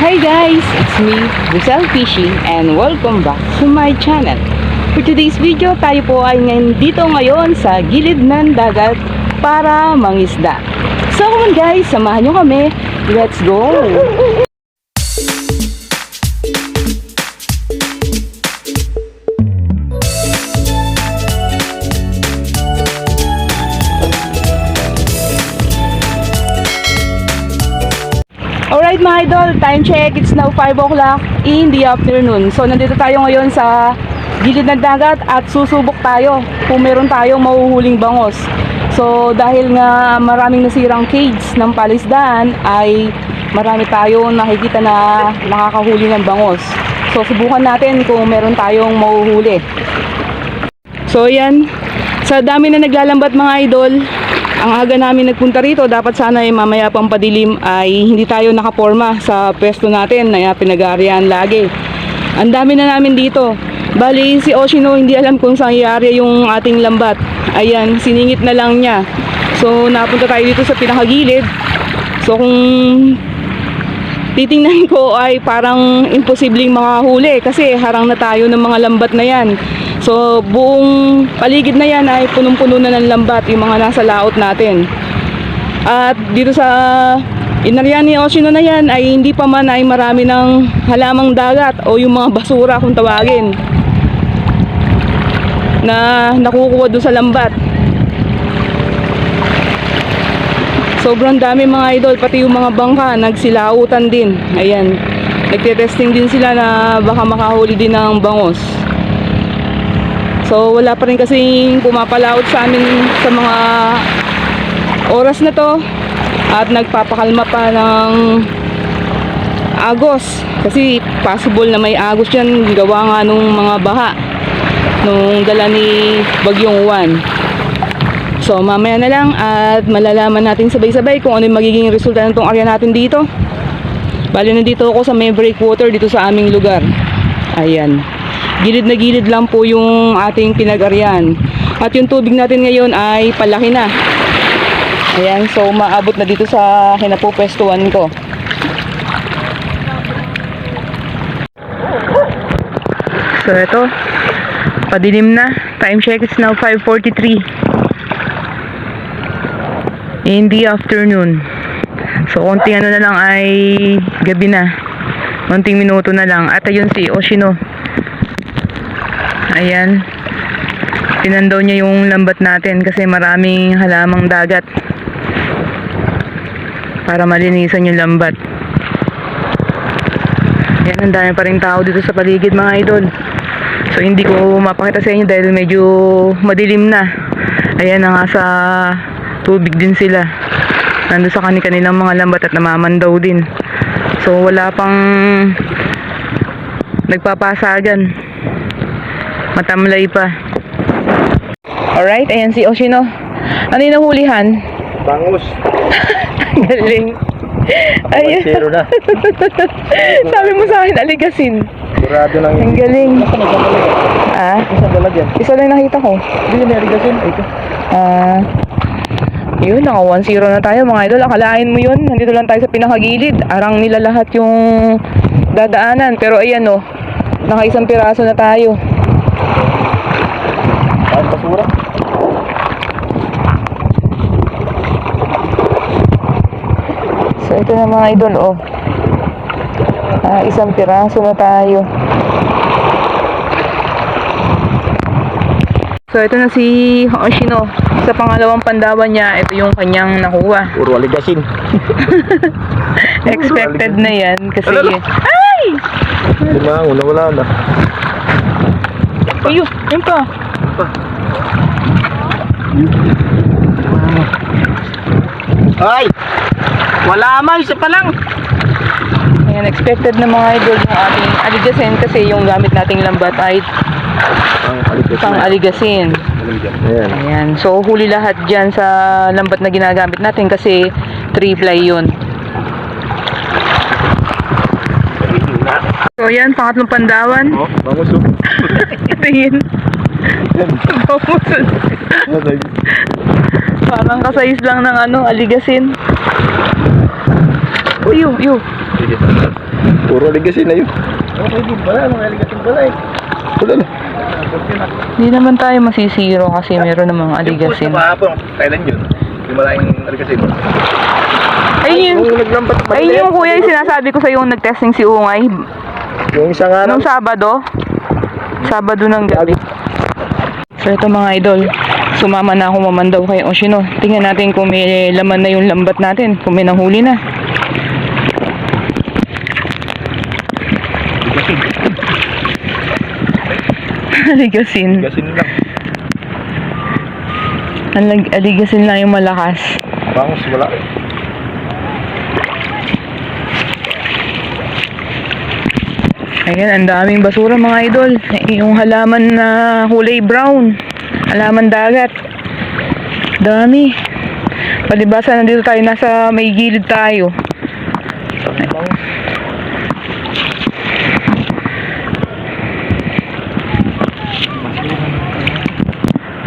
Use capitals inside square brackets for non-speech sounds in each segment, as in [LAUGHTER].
Hi guys, it's me, Rizal Fishing and welcome back to my channel. For today's video, tayo po ay ngayon dito ngayon sa gilid ng dagat para mangisda. So come on guys, samahan nyo kami. Let's go! Alright mga idol, time check. It's now 5 o'clock in the afternoon. So nandito tayo ngayon sa gilid ng dagat at susubok tayo kung meron tayong mahuhuling bangos. So dahil nga maraming nasirang cage ng palisdaan ay marami tayong nakikita na nakakahuli ng bangos. So subukan natin kung meron tayong mahuhuli. So yan, sa dami na naglalambat mga idol, ang aga namin nagpunta rito, dapat sana ay mamaya pang padilim ay hindi tayo nakaporma sa pwesto natin na pinag-aarian lagi. Ang dami na namin dito. Bali, si Oshino hindi alam kung saan iyari yung ating lambat. Ayan, siningit na lang niya. So, napunta tayo dito sa pinakagilid. So, kung titingnan ko ay parang imposibleng makahuli kasi harang na tayo ng mga lambat na yan. So buong paligid na yan ay punong-puno na ng lambat yung mga nasa laot natin. At dito sa inaryan ni Oshino na yan ay hindi pa man ay marami ng halamang dagat o yung mga basura kung tawagin na nakukuha doon sa lambat. Sobrang dami mga idol, pati yung mga bangka, nagsilautan din. Ayan, nagte-testing din sila na baka makahuli din ng bangos. So wala pa rin kasing pumapalaot sa amin sa mga oras na to at nagpapakalma pa ng agos kasi possible na may agos yan gawa nga nung mga baha nung dala ni Bagyong Juan. So mamaya na lang at malalaman natin sabay-sabay kung ano yung magiging resulta ng tong area natin dito. Bali na dito ako sa may breakwater dito sa aming lugar. Ayan. Gilid na gilid lang po yung ating pinag-arian. At yung tubig natin ngayon ay palaki na. Ayan, so maabot na dito sa kinapupwestuhan ko. So ito, padilim na. Time check is now 5.43 in the afternoon. So konting ano na lang ay gabi na. Konting minuto na lang. At ayun si Oshino. Ayan. Tinandaw niya yung lambat natin kasi maraming halamang dagat. Para malinisan yung lambat. Ayan, ang dami pa rin tao dito sa paligid mga idol. So hindi ko mapakita sa inyo dahil medyo madilim na. Ayan na nga sa tubig din sila. Nandun sa kani-kanilang mga lambat at namamandaw din. So wala pang nagpapasagan. Matamlay pa. Alright, ayan si Oshino. Ano yung nahulihan? Bangus. [LAUGHS] Galing. Ayun. Zero na. [LAUGHS] Sabi mo sa akin, aligasin. Sigurado lang Ang yun. galing. Nasa nagdalagyan? Ah, Nasa nagdalagyan? isa lang nakita ko. Hindi. Ay, ito. Ah, yun, naka 1-0 na tayo mga idol. Akalain mo yun, nandito lang tayo sa pinakagilid. Arang nila lahat yung dadaanan. Pero ayan o, naka isang piraso na tayo. Ay, basura. So ito na mga idol oh. Ah, isang piraso na tayo. So ito na si Oshino. Sa pangalawang pandawan niya, ito yung kanyang nakuha. Puro aligasin. [LAUGHS] Expected na yan kasi... Ano? Ay! Lima, una wala na. Ayun, yun pa. Ay! Wala ma, isa pa lang. Ayan, expected na mga idol yung ating aligasin kasi yung gamit nating lambat ay Ang aligasin. pang aligasin. Ayan. Ayan, so huli lahat dyan sa lambat na ginagamit natin kasi 3 ply yun. So yan, pangatlong pandawan. Oh, bangus oh. [LAUGHS] Tingin. Parang kasayis lang ng ano, aligasin. Iyo, iyo. Puro ligasin na yun. Okay din pala, mga aligasin pala eh. Wala na. Hindi naman tayo masisiro kasi meron ng mga aligasin. Yung kahapon, kailan yun? Yung malaking aligasin. Naglambat na ayun yung kuya yung sinasabi ko sa yung nag-testing si Ungay. Yung isang araw. Nung Sabado. Sabado ng gabi. So ito mga idol, sumama na ako mamandaw kay Oshino. Tingnan natin kung may laman na yung lambat natin, kung may nanghuli na. Aligasin. Ligasin lang. Alig aligasin lang yung malakas. Bangus wala. Ayan, ang daming basura mga idol. Yung halaman na kulay brown. Halaman dagat. Dami. Palibasa nandito tayo, nasa may gilid tayo.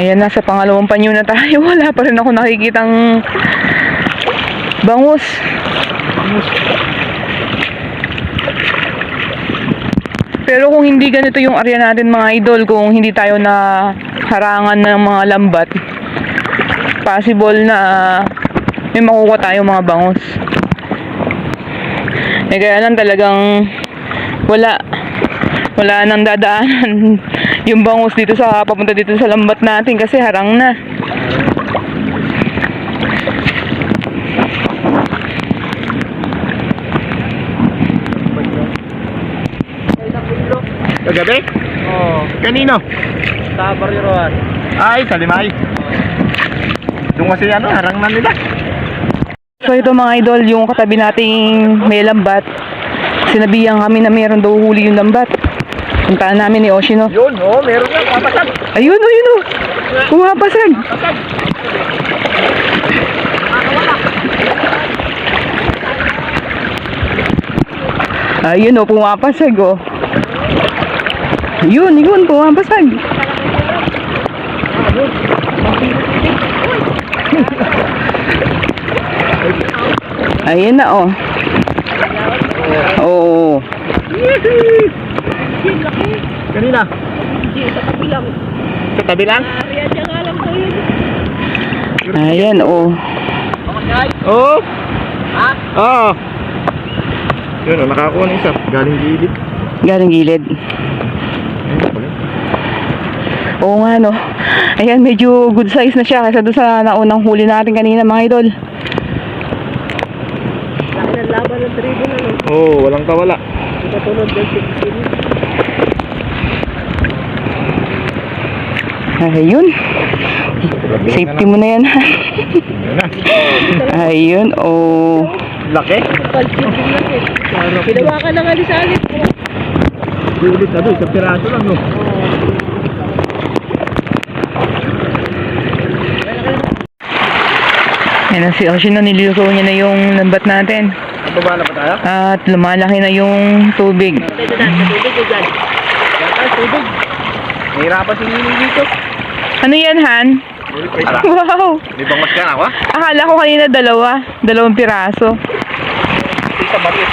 Ayan, nasa pangalawang panyo na tayo. [LAUGHS] Wala pa rin ako nakikitang bangus. Pero kung hindi ganito yung area natin mga idol, kung hindi tayo na harangan ng mga lambat, possible na may makukuha tayo mga bangus. Eh kaya lang talagang wala wala nang dadaanan [LAUGHS] yung bangus dito sa papunta dito sa lambat natin kasi harang na. Kagabi? Oo. Kanino? Sa Barrio Rojas. Ay, sa limay. Doon kasi ano, harang na nila. So ito mga idol, yung katabi nating may lambat. Sinabihan kami na meron daw huli yung lambat. Puntaan namin ni Oshino. Yun, oh, meron na. Kapatag. Ayun, ayun o. Pumapasag. Ayun o, pumapasag o. Yun, yun, pumapasag. Ayun na o. Oo. Kanina? Sa tabi lang. Ayan o. Oo. Ha? Oo. Yun, oh, nakakuha ng isa. Galing gilid. Galing gilid. Oo nga no. Ayan, medyo good size na siya kaysa doon sa naunang huli natin kanina mga idol. Oo, oh, walang kawala. Ayun. Safety mo na yan. Yun [LAUGHS] na. Ayun, oh. Laki. Ginawa ka na nga ni Salit. Gilid na doon, isang piraso lang, no? Yan na si Oshino, nililuso niya na yung lambat natin. Babala pa tayo? At lumalaki na yung tubig. Pwede na, sa tubig tubig. Nahirapan si Nini dito. Ano yan, Han? Wow! may bangas ka na ako. Akala ko kanina dalawa. Dalawang piraso. Isa bakit?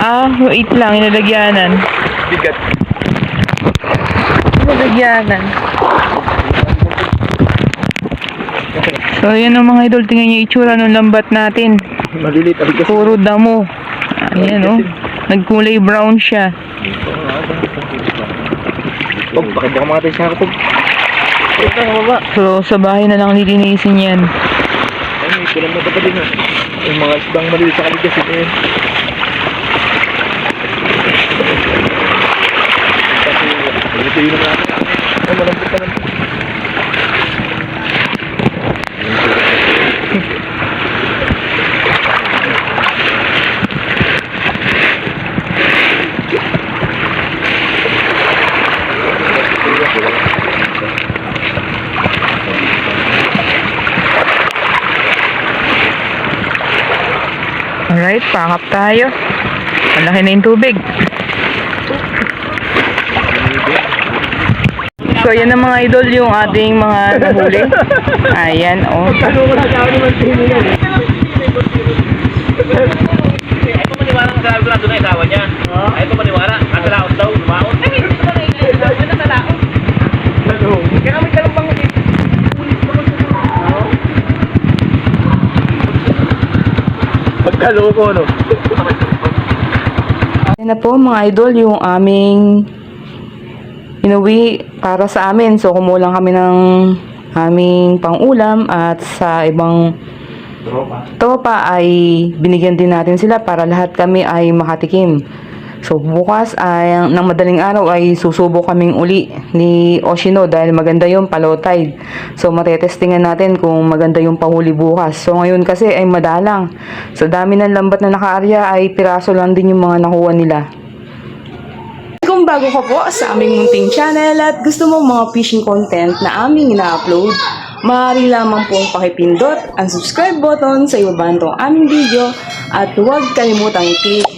Ah, wait lang, inalagyanan. Bigat. Inalagyanan. So, yun ang mga idol. Tingnan niyo itsura ng lambat natin. Malilit. Puro damo. Ayan, oh. Nagkulay brown siya. Pag, bakit baka mga tayo sa kapag? Ito baba. So, sa bahay na lang lilinisin yan. Ay, may kulang na pa din, ah. Yung mga isdang malilit sa kaligasin, eh. Kasi, ito yun naman. Ay, malambot naman. Alright, pakap tayo. Malaki na yung tubig. So, yan ang mga idol yung ating mga nahuli. Ayan, oh. Loko ano. Yan na po mga idol yung aming inuwi para sa amin. So kumulang kami ng aming pangulam at sa ibang tropa ay binigyan din natin sila para lahat kami ay makatikim. So bukas ay ng madaling araw ay susubo kaming uli ni Oshino dahil maganda yung palow tide. So matetestingan natin kung maganda yung pahuli bukas. So ngayon kasi ay madalang. Sa dami ng lambat na nakaarya ay piraso lang din yung mga nakuha nila. Kung bago ka po sa aming munting channel at gusto mo mga fishing content na aming ina-upload, maaari lamang pong pakipindot ang subscribe button sa ibaba nitong aming video at huwag kalimutang i-click